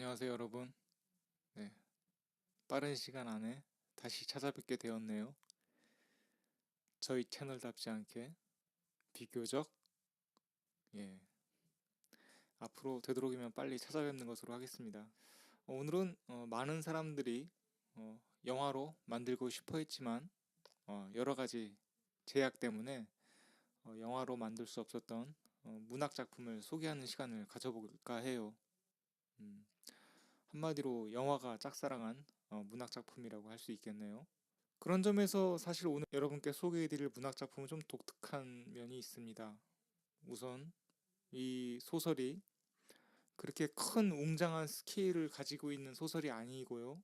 안녕하세요, 여러분. 네, 빠른 시간 안에 다시 찾아뵙게 되었네요. 저희 채널답지 않게 비교적 예, 앞으로 되도록이면 빨리 찾아뵙는 것으로 하겠습니다. 어, 오늘은 어, 많은 사람들이 어, 영화로 만들고 싶어 했지만 어, 여러 가지 제약 때문에 어, 영화로 만들 수 없었던 어, 문학 작품을 소개하는 시간을 가져볼까 해요. 음, 한마디로 영화가 짝사랑한 어, 문학 작품이라고 할 수 있겠네요. 그런 점에서 사실 오늘 여러분께 소개해드릴 문학 작품은 좀 독특한 면이 있습니다. 우선 이 소설이 그렇게 큰 웅장한 스케일을 가지고 있는 소설이 아니고요.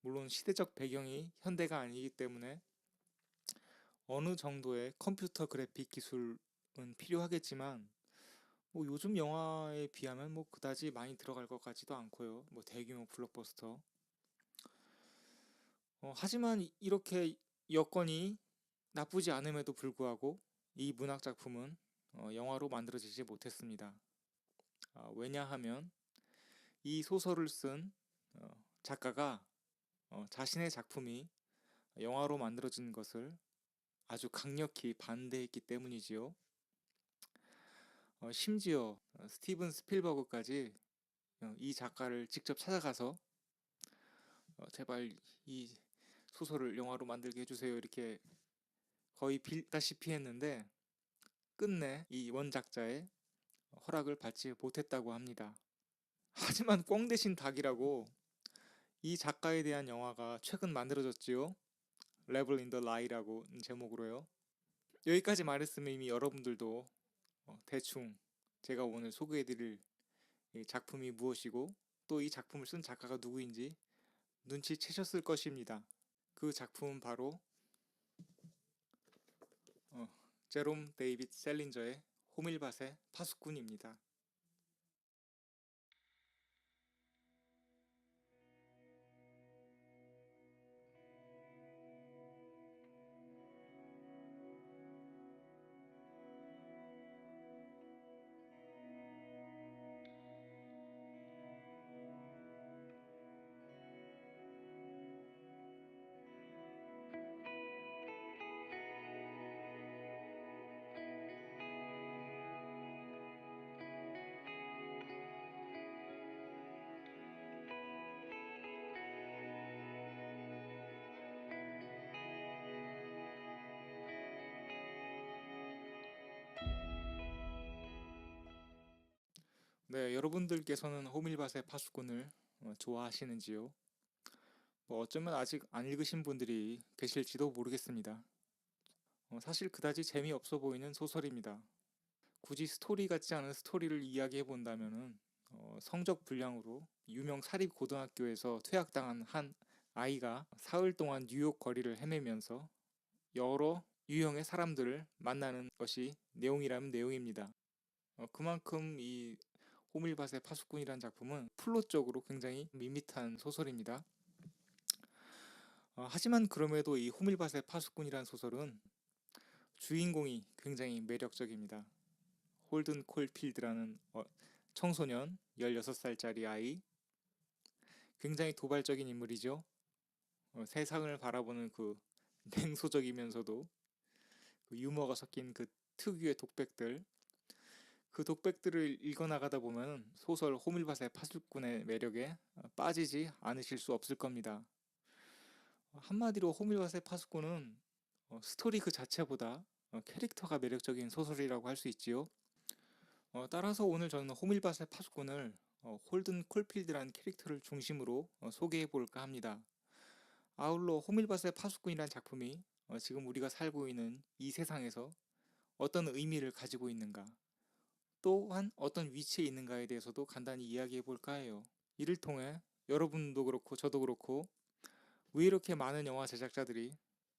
물론 시대적 배경이 현대가 아니기 때문에 어느 정도의 컴퓨터 그래픽 기술은 필요하겠지만 뭐 요즘 영화에 비하면 뭐 그다지 많이 들어갈 것 같지도 않고요. 뭐 대규모 블록버스터. 어, 하지만 이- 이렇게 여건이 나쁘지 않음에도 불구하고 이 문학 작품은 어, 영화로 만들어지지 못했습니다. 아, 왜냐하면 이 소설을 쓴 어, 작가가 어, 자신의 작품이 영화로 만들어진 것을 아주 강력히 반대했기 때문이지요. 어, 심지어 어, 스티븐 스필버그까지 어, 이 작가를 직접 찾아가서 어, 제발 이 소설을 영화로 만들게 해주세요 이렇게 거의 빌다시피 했는데 끝내 이 원작자의 허락을 받지 못했다고 합니다. 하지만 꽝 대신 닭이라고 이 작가에 대한 영화가 최근 만들어졌지요. 레벨 인더 라이라고 제목으로요. 여기까지 말했으면 이미 여러분들도 어, 대충 제가 오늘 소개해드릴 이 작품이 무엇이고 또 이 작품을 쓴 작가가 누구인지 눈치채셨을 것입니다. 그 작품은 바로 어, 제롬 데이빗 셀린저의 호밀밭의 파수꾼입니다. 네, 여러분들께서는 호밀밭의 파수꾼을 어, 좋아하시는지요? 뭐 어쩌면 아직 안 읽으신 분들이 계실지도 모르겠습니다. 어, 사실 그다지 재미없어 보이는 소설입니다. 굳이 스토리 같지 않은 스토리를 이야기해 본다면은 어, 성적 불량으로 유명 사립 고등학교에서 퇴학당한 한 아이가 사흘 동안 뉴욕 거리를 헤매면서 여러 유형의 사람들을 만나는 것이 내용이라면 내용입니다. 어, 그만큼 이 호밀밭의 파수꾼이라는 작품은 플롯적으로 굉장히 밋밋한 소설입니다. 어, 하지만 그럼에도 이 호밀밭의 파수꾼이라는 소설은 주인공이 굉장히 매력적입니다. 홀든 콜필드라는 어, 청소년 16살짜리 아이 굉장히 도발적인 인물이죠. 어, 세상을 바라보는 그 냉소적이면서도 그 유머가 섞인 그 특유의 독백들 그 독백들을 읽어나가다 보면 소설 호밀밭의 파수꾼의 매력에 빠지지 않으실 수 없을 겁니다. 한마디로 호밀밭의 파수꾼은 어, 스토리 그 자체보다 어, 캐릭터가 매력적인 소설이라고 할 수 있지요. 어, 따라서 오늘 저는 호밀밭의 파수꾼을 어, 홀든 콜필드라는 캐릭터를 중심으로 어, 소개해 볼까 합니다. 아울러 호밀밭의 파수꾼이라는 작품이 어, 지금 우리가 살고 있는 이 세상에서 어떤 의미를 가지고 있는가, 또한 어떤 위치에 있는가에 대해서도 간단히 이야기해 볼까 해요. 이를 통해 여러분도 그렇고 저도 그렇고 왜 이렇게 많은 영화 제작자들이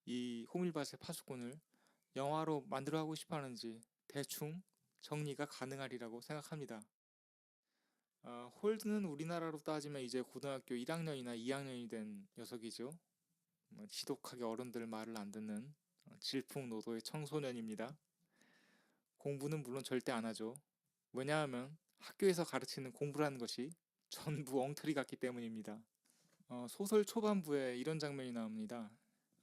이 호밀밭의 파수꾼을 영화로 만들어 하고 싶어 하는지 대충 정리가 가능하리라고 생각합니다. 어, 홀드는 우리나라로 따지면 이제 고등학교 1학년이나 2학년이 된 녀석이죠. 뭐 지독하게 어른들 말을 안 듣는 어, 질풍노도의 청소년입니다. 공부는 물론 절대 안 하죠. 왜냐하면 학교에서 가르치는 공부라는 것이 전부 엉터리 같기 때문입니다. 어, 소설 초반부에 이런 장면이 나옵니다.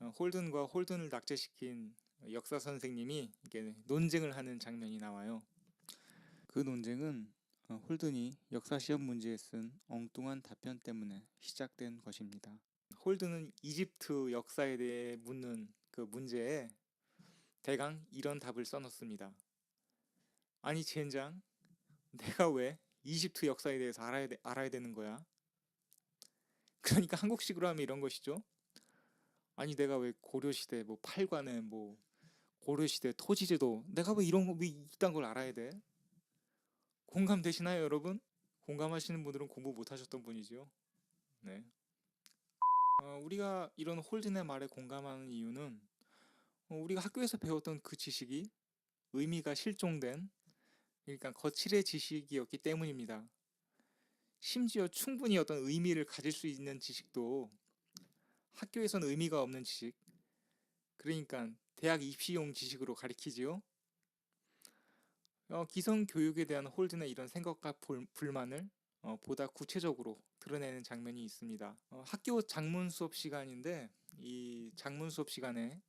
어, 홀든과 홀든을 낙제시킨 역사 선생님이 이렇게 논쟁을 하는 장면이 나와요. 그 논쟁은 어, 홀든이 역사 시험 문제에 쓴 엉뚱한 답변 때문에 시작된 것입니다. 홀든은 이집트 역사에 대해 묻는 그 문제에 대강 이런 답을 써놓습니다. 아니 젠장, 내가 왜 이집트 역사에 대해서 알아야, 돼- 알아야 되는 거야? 그러니까 한국식으로 하면 이런 것이죠. 아니 내가 왜 고려시대 뭐 팔관에 뭐 고려시대 토지제도 내가 왜 이런 거 왜 이딴 걸 알아야 돼? 공감되시나요 여러분? 공감하시는 분들은 공부 못하셨던 분이죠. 네. 어, 우리가 이런 홀든의 말에 공감하는 이유는 어, 우리가 학교에서 배웠던 그 지식이 의미가 실종된 그러니까 거칠의 지식이었기 때문입니다. 심지어 충분히 어떤 의미를 가질 수 있는 지식도 학교에서는 의미가 없는 지식 그러니까 대학 입시용 지식으로 가리키지요. 어, 기성 교육에 대한 홀든의 이런 생각과 불, 불만을 어, 보다 구체적으로 드러내는 장면이 있습니다. 어, 학교 작문 수업 시간인데 이 작문 수업 시간에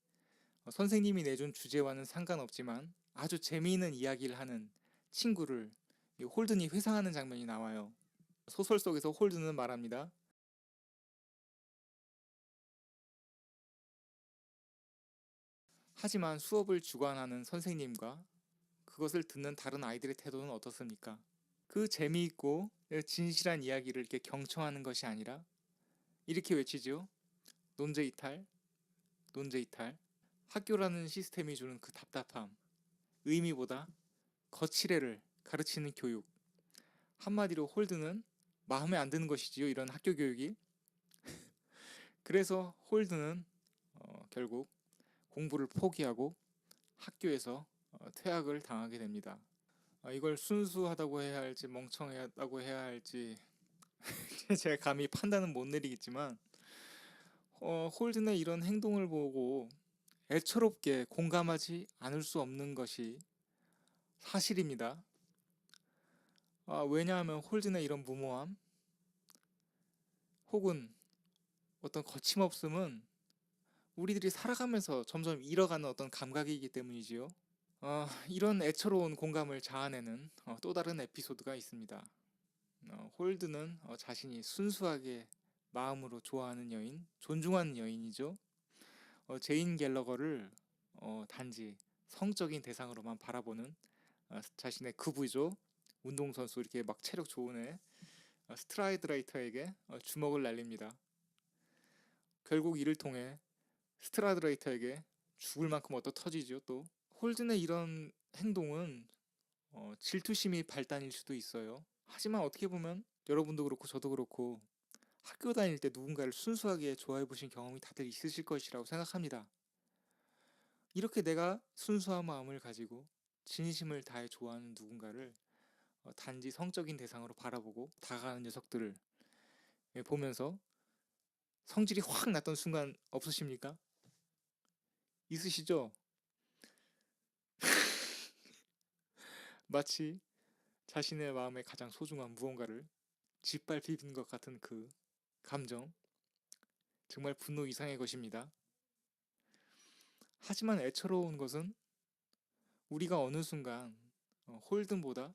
어, 선생님이 내준 주제와는 상관없지만 아주 재미있는 이야기를 하는 친구를 이 홀든이 회상하는 장면이 나와요. 소설 속에서 홀든은 말합니다. 하지만 수업을 주관하는 선생님과 그것을 듣는 다른 아이들의 태도는 어떻습니까? 그 재미있고 진실한 이야기를 이렇게 경청하는 것이 아니라 이렇게 외치죠. 논제 이탈, 논제 이탈. 학교라는 시스템이 주는 그 답답함, 의미보다 거칠애를 가르치는 교육. 한마디로 홀드는 마음에 안 드는 것이지요. 이런 학교 교육이. 그래서 홀드는 어, 결국 공부를 포기하고 학교에서 어, 퇴학을 당하게 됩니다. 아, 이걸 순수하다고 해야 할지 멍청하다고 해야 할지 제가 감히 판단은 못 내리겠지만 어, 홀든의 이런 행동을 보고 애처롭게 공감하지 않을 수 없는 것이 사실입니다. 아, 왜냐하면 홀든의 이런 무모함 혹은 어떤 거침없음은 우리들이 살아가면서 점점 잃어가는 어떤 감각이기 때문이지요. 어, 이런 애처로운 공감을 자아내는 어, 또 다른 에피소드가 있습니다. 어, 홀드는 어, 자신이 순수하게 마음으로 좋아하는 여인, 존중하는 여인이죠. 어, 제인 갤러거를 어, 단지 성적인 대상으로만 바라보는 어, 자신의 그부죠. 운동선수 이렇게 막 체력 좋은 애 어, 스트라이드라이터에게 어, 주먹을 날립니다. 결국 이를 통해 스트라드라이터에게 죽을 만큼 얻어 터지죠. 또 홀든의 이런 행동은 어, 질투심이 발단일 수도 있어요. 하지만 어떻게 보면 여러분도 그렇고 저도 그렇고 학교 다닐 때 누군가를 순수하게 좋아해 보신 경험이 다들 있으실 것이라고 생각합니다. 이렇게 내가 순수한 마음을 가지고 진심을 다해 좋아하는 누군가를 어, 단지 성적인 대상으로 바라보고 다가가는 녀석들을 예, 보면서 성질이 확 났던 순간 없으십니까? 있으시죠? 마치 자신의 마음에 가장 소중한 무언가를 짓밟히는 것 같은 그 감정 정말 분노 이상의 것입니다. 하지만 애처로운 것은 우리가 어느 순간 어, 홀든보다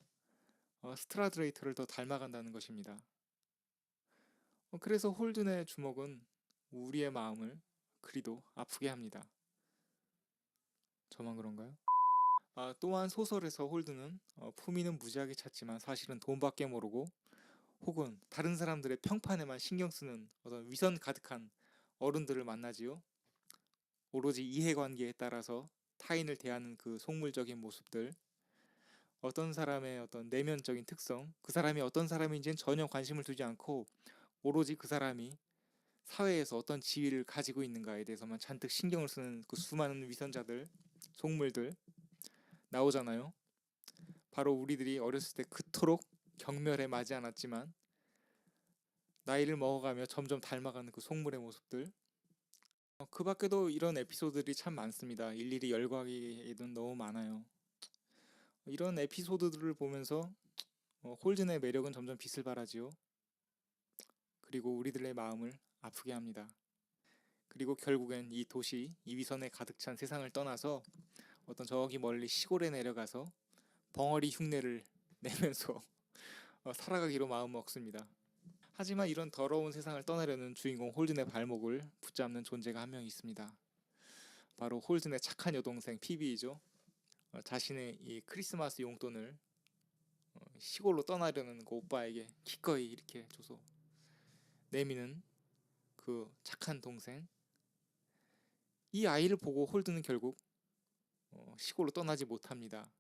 어, 스트라드레이터를 더 닮아간다는 것입니다. 어, 그래서 홀든의 주먹은 우리의 마음을 그리도 아프게 합니다. 저만 그런가요? 아, 또한 소설에서 홀드는 어, 품위는 무지하게 찾지만 사실은 돈밖에 모르고 혹은 다른 사람들의 평판에만 신경 쓰는 어떤 위선 가득한 어른들을 만나지요. 오로지 이해관계에 따라서 타인을 대하는 그 속물적인 모습들, 어떤 사람의 어떤 내면적인 특성, 그 사람이 어떤 사람인지는 전혀 관심을 두지 않고 오로지 그 사람이 사회에서 어떤 지위를 가지고 있는가에 대해서만 잔뜩 신경을 쓰는 그 수많은 위선자들, 속물들 나오잖아요. 바로 우리들이 어렸을 때 그토록 경멸에 맞지 않았지만 나이를 먹어가며 점점 닮아가는 그 속물의 모습들. 어, 그 밖에도 이런 에피소드들이 참 많습니다. 일일이 열거하기에는 너무 많아요. 이런 에피소드들을 보면서 어, 홀든의 매력은 점점 빛을 발하지요. 그리고 우리들의 마음을 아프게 합니다. 그리고 결국엔 이 도시, 이 위선에 가득 찬 세상을 떠나서 어떤 저기 멀리 시골에 내려가서 벙어리 흉내를 내면서 어, 살아가기로 마음 먹습니다. 하지만 이런 더러운 세상을 떠나려는 주인공 홀든의 발목을 붙잡는 존재가 한 명 있습니다. 바로 홀든의 착한 여동생 피비이죠. 어, 자신의 이 크리스마스 용돈을 어, 시골로 떠나려는 그 오빠에게 기꺼이 이렇게 줘서 내미는 그 착한 동생. 이 아이를 보고 홀드는 결국 어, 시골로 떠나지 못합니다.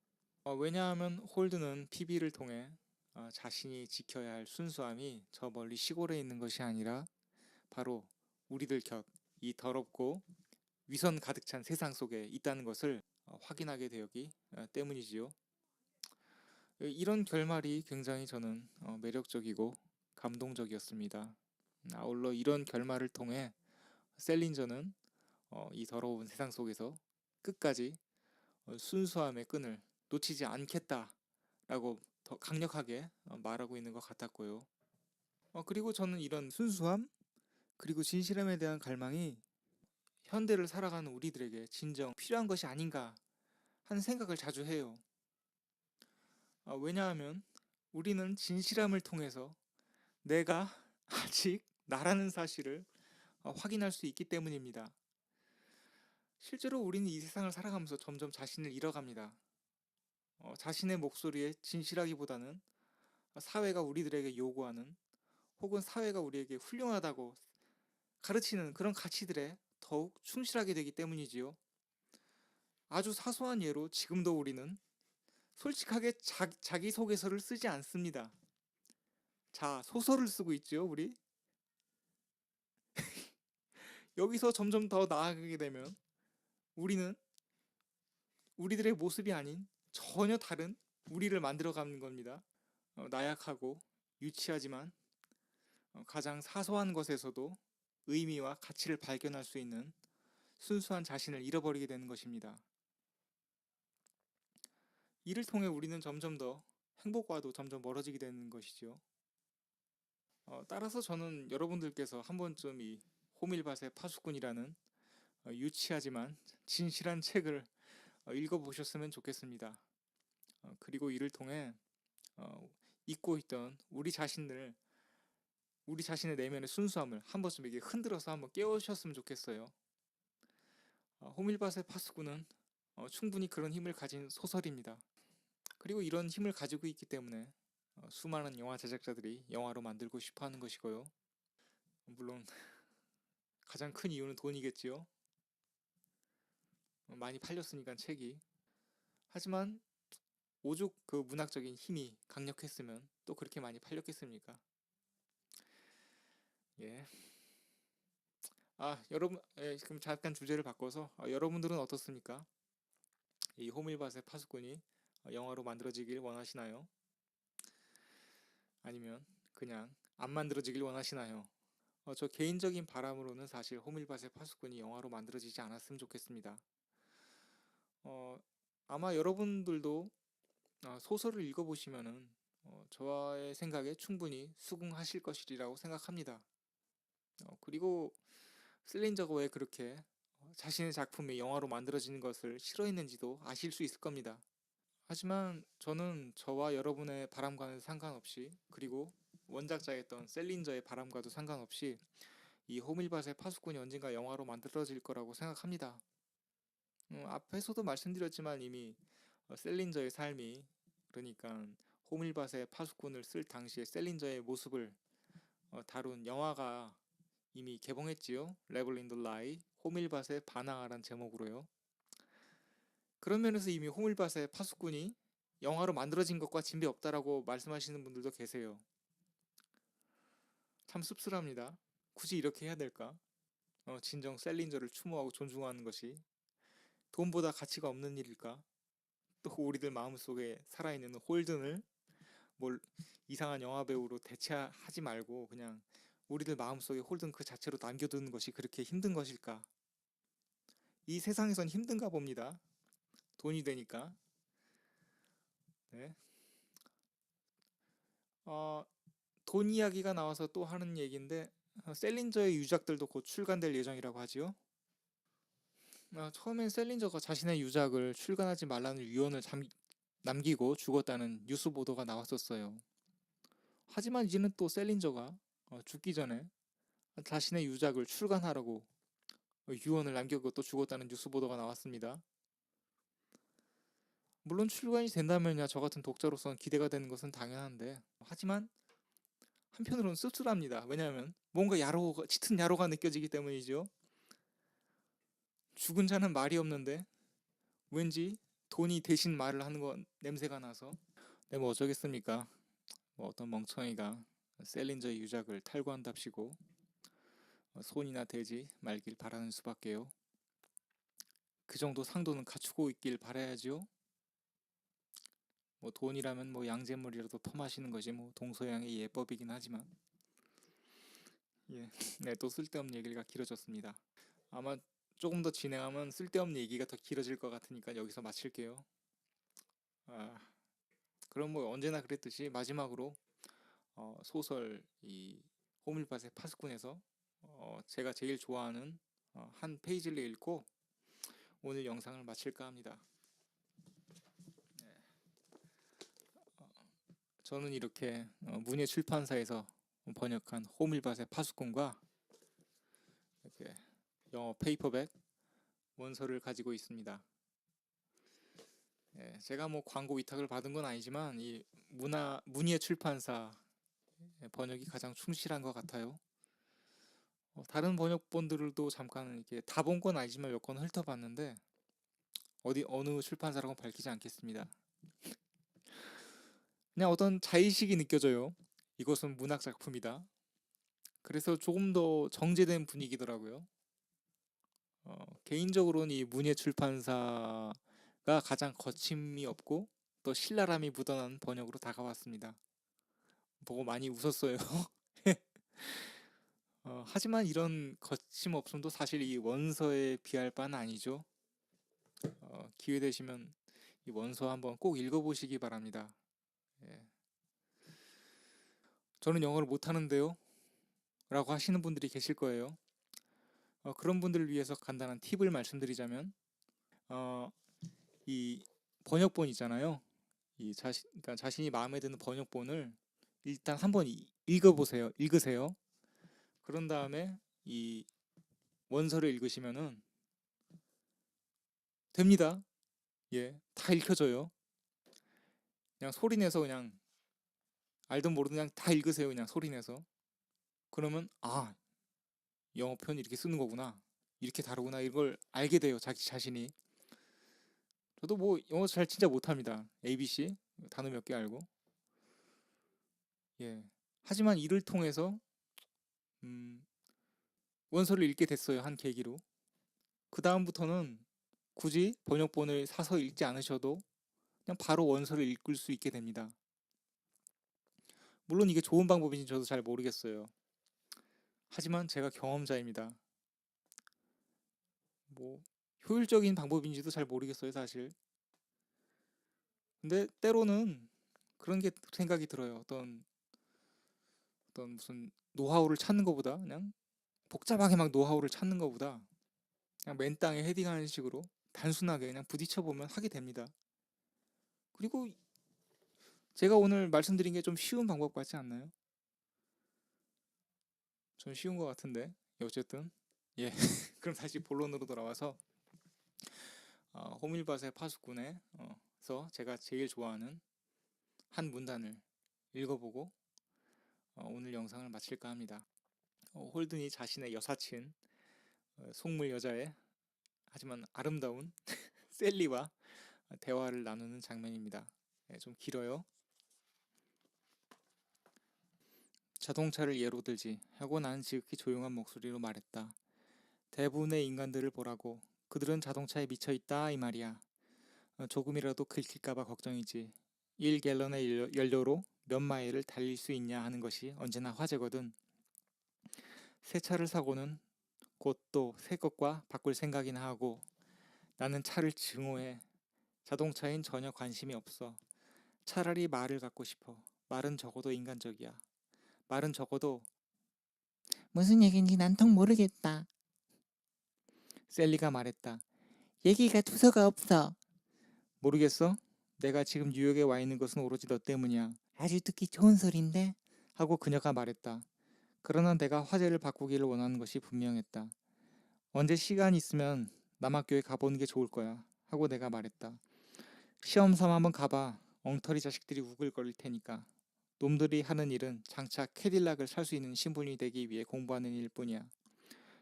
어, 왜냐하면 홀드는 피비를 통해 어, 자신이 지켜야 할 순수함이 저 멀리 시골에 있는 것이 아니라 바로 우리들 곁 이 더럽고 위선 가득 찬 세상 속에 있다는 것을 어, 확인하게 되었기 어, 때문이지요. 이런 결말이 굉장히 저는 어, 매력적이고 감동적이었습니다. 아울러 이런 결말을 통해 셀린저는 어, 이 더러운 세상 속에서 끝까지 어, 순수함의 끈을 놓치지 않겠다라고 더 강력하게 어, 말하고 있는 것 같았고요. 어, 그리고 저는 이런 순수함 그리고 진실함에 대한 갈망이 현대를 살아가는 우리들에게 진정 필요한 것이 아닌가 하는 생각을 자주 해요. 아, 왜냐하면 우리는 진실함을 통해서 내가 아직 나라는 사실을 어, 확인할 수 있기 때문입니다. 실제로 우리는 이 세상을 살아가면서 점점 자신을 잃어갑니다. 어, 자신의 목소리에 진실하기보다는 사회가 우리들에게 요구하는 혹은 사회가 우리에게 훌륭하다고 가르치는 그런 가치들에 더욱 충실하게 되기 때문이지요. 아주 사소한 예로 지금도 우리는 솔직하게 자, 자기소개서를 쓰지 않습니다. 자, 소설을 쓰고 있죠, 우리? 여기서 점점 더 나아가게 되면 우리는 우리들의 모습이 아닌 전혀 다른 우리를 만들어가는 겁니다. 어, 나약하고 유치하지만 어, 가장 사소한 것에서도 의미와 가치를 발견할 수 있는 순수한 자신을 잃어버리게 되는 것입니다. 이를 통해 우리는 점점 더 행복과도 점점 멀어지게 되는 것이죠. 어, 따라서 저는 여러분들께서 한 번쯤 이 호밀밭의 파수꾼이라는 어, 유치하지만 진실한 책을 어, 읽어보셨으면 좋겠습니다. 어, 그리고 이를 통해 어, 잊고 있던 우리 자신을 우리 자신의 내면의 순수함을 한 번쯤 이게 흔들어서 한번 깨우셨으면 좋겠어요. 어, 호밀밭의 파수꾼은 어, 충분히 그런 힘을 가진 소설입니다. 그리고 이런 힘을 가지고 있기 때문에 어, 수많은 영화 제작자들이 영화로 만들고 싶어 하는 것이고요. 물론 가장 큰 이유는 돈이겠지요. 어, 많이 팔렸으니까 책이. 하지만 오죽 그 문학적인 힘이 강력했으면 또 그렇게 많이 팔렸겠습니까? 예. 아, 여러분, 예, 그럼 잠깐 주제를 바꿔서 아, 여러분들은 어떻습니까? 이 호밀밭의 파수꾼이 어, 영화로 만들어지길 원하시나요? 아니면 그냥 안 만들어지길 원하시나요? 어, 저 개인적인 바람으로는 사실 호밀밭의 파수꾼이 영화로 만들어지지 않았으면 좋겠습니다. 어, 아마 여러분들도 어, 소설을 읽어보시면은 어, 저의 생각에 충분히 수긍하실 것이라고 생각합니다. 어, 그리고 슬린저가 왜 그렇게 어, 자신의 작품이 영화로 만들어지는 것을 싫어했는지도 아실 수 있을 겁니다. 하지만 저는 저와 여러분의 바람과는 상관없이 그리고 원작자였던 셀린저의 바람과도 상관없이 이 호밀밭의 파수꾼이 언젠가 영화로 만들어질 거라고 생각합니다. 음, 앞에서도 말씀드렸지만 이미 어, 셀린저의 삶이 그러니까 호밀밭의 파수꾼을 쓸 당시에 셀린저의 모습을 어, 다룬 영화가 이미 개봉했지요. 레블 인더 라이 호밀밭의 반항아란 제목으로요. 그런 면에서 이미 호밀밭의 파수꾼이 영화로 만들어진 것과 진배 없다라고 말씀하시는 분들도 계세요. 참 씁쓸합니다. 굳이 이렇게 해야 될까? 어, 진정 셀린저를 추모하고 존중하는 것이 돈보다 가치가 없는 일일까? 또 우리들 마음속에 살아있는 홀든을 뭘 이상한 영화 배우로 대체하지 말고 그냥 우리들 마음속에 홀든 그 자체로 남겨두는 것이 그렇게 힘든 것일까? 이 세상에선 힘든가 봅니다. 돈이 되니까. 네. 어, 돈 이야기가 나와서 또 하는 얘기인데 어, 셀린저의 유작들도 곧 출간될 예정이라고 하지요. 아, 처음엔 셀린저가 자신의 유작을 출간하지 말라는 유언을 잠, 남기고 죽었다는 뉴스 보도가 나왔었어요. 하지만 이제는 또 셀린저가 어, 죽기 전에 자신의 유작을 출간하라고 어, 유언을 남기고 또 죽었다는 뉴스 보도가 나왔습니다. 물론 출간이 된다면야 저 같은 독자로서는 기대가 되는 것은 당연한데 하지만 한편으로는 씁쓸합니다. 왜냐하면 뭔가 야로가 짙은 야로가 느껴지기 때문이죠. 죽은 자는 말이 없는데 왠지 돈이 대신 말을 하는 건 냄새가 나서 네 뭐 어쩌겠습니까? 뭐 어떤 멍청이가 셀린저의 유작을 탈구한답시고 어, 손이나 대지 말길 바라는 수밖에요. 그 정도 상도는 갖추고 있길 바라야지요. 뭐 돈이라면 뭐 양잿물이라도 퍼마시는 것이 뭐 동서양의 예법이긴 하지만 예, 네, 또 쓸데없는 얘기가 길어졌습니다. 아마 조금 더 진행하면 쓸데없는 얘기가 더 길어질 것 같으니까 여기서 마칠게요. 아, 그럼 뭐 언제나 그랬듯이 마지막으로 어, 소설 이 호밀밭의 파수꾼에서 어, 제가 제일 좋아하는 어, 한 페이지를 읽고 오늘 영상을 마칠까 합니다. 저는 이렇게 어, 문예 출판사에서 번역한 호밀밭의 파수꾼과 이렇게 영어 페이퍼백 원서를 가지고 있습니다. 예, 제가 뭐 광고 위탁을 받은 건 아니지만 이 문화 문예 출판사 번역이 가장 충실한 것 같아요. 어, 다른 번역본들도 잠깐 이렇게 다 본 건 아니지만 몇 권 훑어봤는데 어디 어느 출판사라고 밝히지 않겠습니다. 그냥 어떤 자의식이 느껴져요. 이것은 문학 작품이다. 그래서 조금 더 정제된 분위기더라고요. 어, 개인적으로는 이 문예 출판사가 가장 거침이 없고 또 신랄함이 묻어난 번역으로 다가왔습니다. 보고 많이 웃었어요. 어, 하지만 이런 거침없음도 사실 이 원서에 비할 바는 아니죠. 어, 기회 되시면 이 원서 한번 꼭 읽어보시기 바랍니다. 예. 저는 영어를 못하는데요. 라고 하시는 분들이 계실 거예요. 어, 그런 분들을 위해서 간단한 팁을 말씀드리자면, 어, 이 번역본 있잖아요. 이 자신, 그러니까 자신이 마음에 드는 번역본을 일단 한번 읽어보세요. 읽으세요. 그런 다음에 이 원서를 읽으시면은 됩니다. 예, 다 읽혀져요. 그냥 소리 내서 그냥 알든 모르든 그냥 다 읽으세요. 그냥 소리 내서. 그러면 아 영어 표현 이렇게 쓰는 거구나. 이렇게 다르구나. 이걸 알게 돼요. 자기 자신이. 저도 뭐 영어 잘 진짜 못합니다. ABC 단어 몇 개 알고. 예. 하지만 이를 통해서 음, 원서를 읽게 됐어요. 한 계기로. 그 다음부터는 굳이 번역본을 사서 읽지 않으셔도 그냥 바로 원서를 읽을 수 있게 됩니다. 물론 이게 좋은 방법인지 저도 잘 모르겠어요. 하지만 제가 경험자입니다. 뭐 효율적인 방법인지도 잘 모르겠어요, 사실. 근데 때로는 그런 게 생각이 들어요. 어떤 어떤 무슨 노하우를 찾는 것보다 그냥 복잡하게 막 노하우를 찾는 것보다 그냥 맨 땅에 헤딩하는 식으로 단순하게 그냥 부딪혀 보면 하게 됩니다. 그리고 제가 오늘 말씀드린 게 좀 쉬운 방법 같지 않나요? 좀 쉬운 것 같은데 어쨌든 예 그럼 다시 본론으로 돌아와서 어, 호밀밭의 파수꾼에서 제가 제일 좋아하는 한 문단을 읽어보고 어, 오늘 영상을 마칠까 합니다. 어, 홀든이 자신의 여사친 어, 속물 여자의 하지만 아름다운 셀리와 대화를 나누는 장면입니다. 네, 좀 길어요. 자동차를 예로 들지 하고 나는 지극히 조용한 목소리로 말했다. 대부분의 인간들을 보라고 그들은 자동차에 미쳐 있다 이 말이야. 어, 조금이라도 긁힐까봐 걱정이지. 1갤런의 연료로 몇 마일을 달릴 수 있냐 하는 것이 언제나 화제거든. 새 차를 사고는 곧 또 새 것과 바꿀 생각이나 하고 나는 차를 증오해. 자동차엔 전혀 관심이 없어. 차라리 말을 갖고 싶어. 말은 적어도 인간적이야. 말은 적어도 무슨 얘기인지 난통 모르겠다. 셀리가 말했다. 얘기가 두서가 없어. 모르겠어? 내가 지금 뉴욕에 와 있는 것은 오로지 너 때문이야. 아주 듣기 좋은 소린데. 하고 그녀가 말했다. 그러나 내가 화제를 바꾸기를 원하는 것이 분명했다. 언제 시간 있으면 남학교에 가보는 게 좋을 거야. 하고 내가 말했다. 시험 삼아 한번 가봐. 엉터리 자식들이 우글거릴 테니까. 놈들이 하는 일은 장차 캐딜락을 살 수 있는 신분이 되기 위해 공부하는 일뿐이야.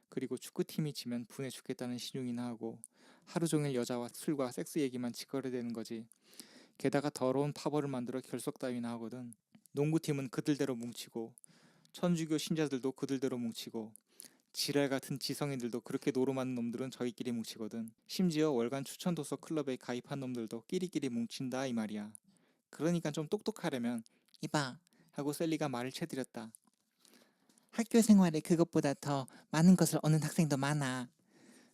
그리고 축구팀이 지면 분해 죽겠다는 신용이나 하고 하루 종일 여자와 술과 섹스 얘기만 짓거려대는 거지. 게다가 더러운 파벌을 만들어 결석 따위나 하거든. 농구팀은 그들대로 뭉치고 천주교 신자들도 그들대로 뭉치고 지랄 같은 지성인들도 그렇게 노름하는 놈들은 저희끼리 뭉치거든. 심지어 월간 추천 도서 클럽에 가입한 놈들도 끼리끼리 뭉친다 이 말이야. 그러니까 좀 똑똑하려면 이봐. 하고 셀리가 말을 채드렸다. 학교 생활에 그것보다 더 많은 것을 얻는 학생도 많아.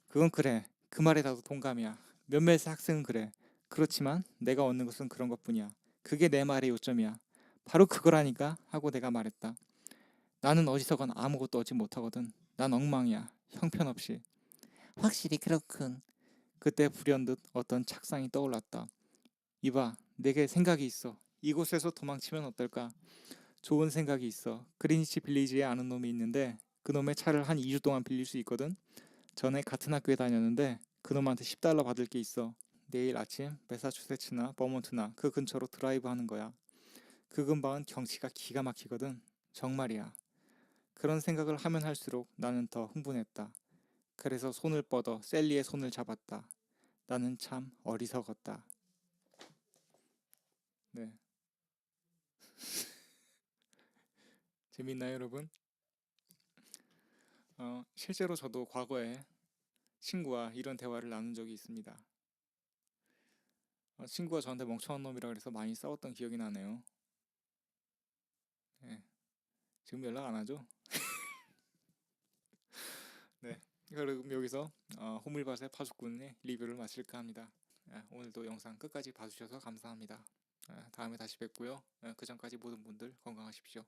그건 그래. 그 말에 나도 동감이야. 몇몇 학생은 그래. 그렇지만 내가 얻는 것은 그런 것뿐이야. 그게 내 말의 요점이야. 바로 그거라니까 하고 내가 말했다. 나는 어디서건 아무것도 얻지 못하거든. 난 엉망이야. 형편없이. 확실히 그렇군. 그때 불현듯 어떤 착상이 떠올랐다. 이봐, 내게 생각이 있어. 이곳에서 도망치면 어떨까? 좋은 생각이 있어. 그리니치 빌리지에 아는 놈이 있는데 그 놈의 차를 한 2주 동안 빌릴 수 있거든. 전에 같은 학교에 다녔는데 그 놈한테 10달러 받을 게 있어. 내일 아침 매사추세츠나 버몬트나 그 근처로 드라이브 하는 거야. 그 근방은 경치가 기가 막히거든. 정말이야. 그런 생각을 하면 할수록 나는 더 흥분했다. 그래서 손을 뻗어 셀리의 손을 잡았다. 나는 참 어리석었다. 네. 재밌나요, 여러분? 어, 실제로 저도 과거에 친구와 이런 대화를 나눈 적이 있습니다. 어, 친구가 저한테 멍청한 놈이라 그래서 많이 싸웠던 기억이 나네요. 네. 지금 연락 안 하죠? 네. 그럼 여기서 어, 호물밭의 파수꾼의 리뷰를 마칠까 합니다. 예, 오늘도 영상 끝까지 봐주셔서 감사합니다. 예, 다음에 다시 뵙고요. 예, 그 전까지 모든 분들 건강하십시오.